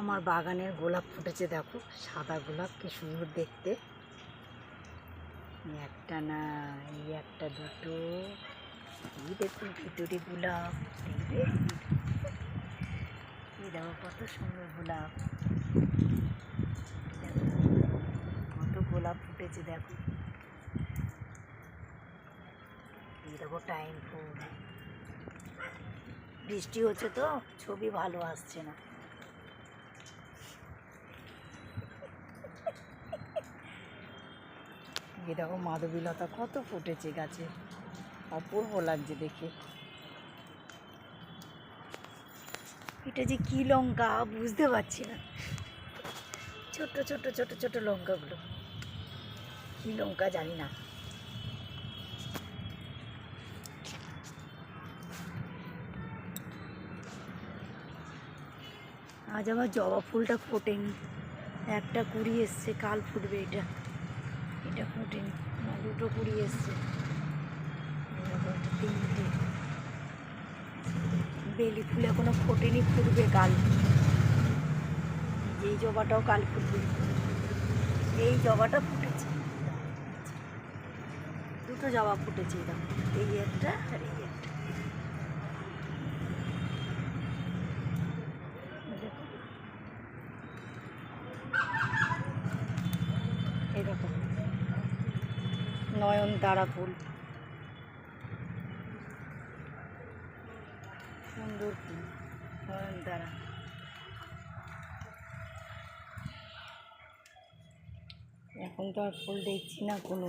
আমার বাগানের গোলাপ ফুটেছে, দেখো। সাদা গোলাপ, কি সুন্দর দেখতে। একটা না, এই একটা দুটো। এই দেখুন, ভিতরে গোলাপ দেখবে এই দেখো, কত সুন্দর গোলাপ। কত গোলাপ ফুটেছে, দেখো। এই দেখো, টাইম ফুল বৃষ্টি হচ্ছে তো, ছবি ভালো আসছে না। দেখো মাধবীলতা কত ফুটেছে গাছে, অপূর্ব লাগছে দেখে। এটা যে কি লঙ্কা, বুঝতে পারছি না। ছোট ছোট ছোট ছোট লঙ্কাগুলো। কি লঙ্কা জানি না। আজ আবার জবা ফুলটা ফোটেনি। একটা কুড়ি এসছে, কাল ফুটবে এটা। এটা ফোটেনি না দুটো কুড়ি এসছে। তিনটে। বেলি ফুল এখনও ফোটেনি, ফুটবে কাল। এই জবাটাও কাল ফুটবে। এই জবাটা ফুটেছে। দুটো জবা ফুটেছে দেখো এই একটা আর এই একটা। দেখো নয়নতারা ফুল। সুন্দর ফুল নয়নতারা এখন তো আর ফুল দেখছি না কোনো।